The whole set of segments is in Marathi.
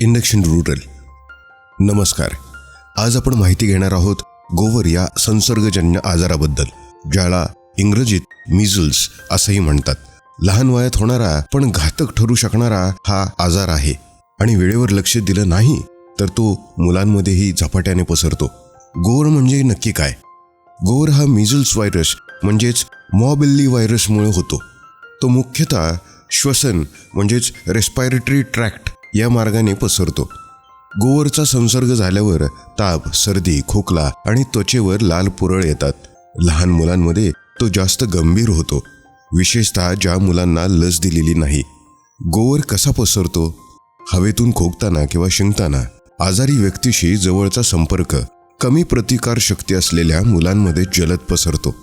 Induction rural. नमस्कार. आज आपण माहिती घेणार आहोत गोवर या संसर्गजन्य आजाराबद्दल ज्याला इंग्रजीत मिझल्स असंही म्हणतात. लहान वयात होणारा पण घातक ठरू शकणारा हा आजार आहे. आणि वेळेवर लक्ष दिलं नाही तर तो मुलांमध्येही झपाट्याने पसरतो. गोवर म्हणजे नक्की काय? गोवर हा मिझल्स व्हायरस म्हणजेच मॉबिल्ली व्हायरसमुळे होतो. तो मुख्यतः श्वसन म्हणजेच रेस्पायरेटरी ट्रॅक्ट या मार्गाने पसरतो. गोवरचा संसर्ग झाल्यावर ताप सर्दी खोकला आणि त्वचेवर लाल पुरळ येतात. लहान मुलांमध्ये तो जास्त गंभीर होतो विशेषतः ज्या मुलांना लस दिलेली नाही. गोवर कसा पसरतो? हवेतून खोकताना किंवा शिंकताना आजारी व्यक्तीशी जवळचा संपर्क कमी प्रतिकार शक्ती असलेल्या मुलांमध्ये जलद पसरतो.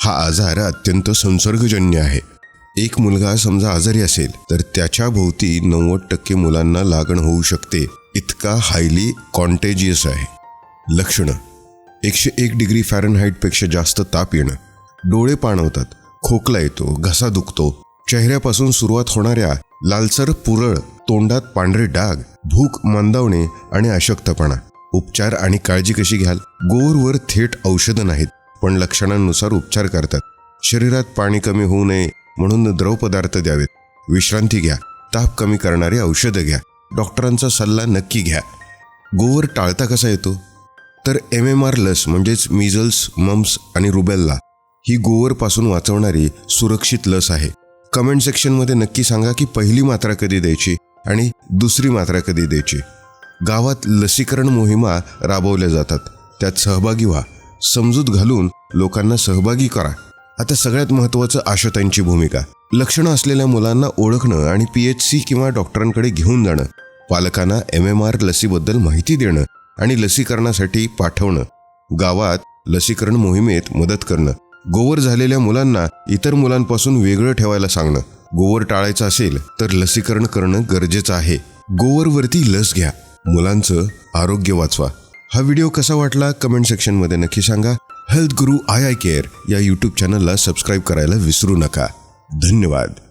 हा आजार अत्यंत संसर्गजन्य आहे. एक मुलगा समजा आजारी असेल तर त्याच्या भोवती नव्वद टक्के मुलांना लागण होऊ शकते. इतका हायली कॉन्टेजियस आहे. लक्षणं. एकशे एक डिग्री फॅरनहाईटपेक्षा जास्त ताप येणं. डोळे पाणवतात खोकला येतो घसा दुखतो. चेहऱ्यापासून सुरुवात होणाऱ्या लालसर पुरळ तोंडात पांढरे डाग भूक मंदावणे आणि अशक्तपणा. उपचार आणि काळजी कशी घ्याल? गोवरवर थेट औषधं नाहीत पण लक्षणांनुसार उपचार करतात. शरीरात पाणी कमी होऊ नये म्हणून द्रव पदार्थ द्यावेत. विश्रांती घ्या. ताप कमी करणारी औषधं घ्या. डॉक्टरांचा सल्ला नक्की घ्या. गोवर टाळता कसा येतो? तर एम एम आर लस म्हणजेच मिझल्स मम्स आणि रुबेल्ला ही गोवरपासून वाचवणारी सुरक्षित लस आहे. कमेंट सेक्शनमध्ये नक्की सांगा की पहिली मात्रा कधी द्यायची आणि दुसरी मात्रा कधी द्यायची. गावात लसीकरण मोहिमा राबवल्या जातात. त्यात सहभागी व्हा. समजूत घालून लोकांना सहभागी करा. आता सगळ्यात महत्त्वाचं आशाताईंची भूमिका. लक्षणं असलेल्या मुलांना ओळखणं आणि पी एच सी किंवा डॉक्टरांकडे घेऊन जाणं पालकांना एम एम आर लसीबद्दल माहिती देणं आणि लसीकरणासाठी पाठवणं गावात लसीकरण मोहिमेत मदत करणं गोवर झालेल्या मुलांना इतर मुलांपासून वेगळं ठेवायला सांगणं गोवर टाळायचं असेल तर लसीकरण करणं गरजेचं आहे. गोवरवरती लस घ्या. मुलांचं आरोग्य वाचवा. हा व्हिडिओ कसा वाटला? कमेंट सेक्शनमध्ये नक्की सांगा. Health guru eye eye care या यूट्यूब चॅनलला सबस्क्राईब करायला विसरू नका. धन्यवाद.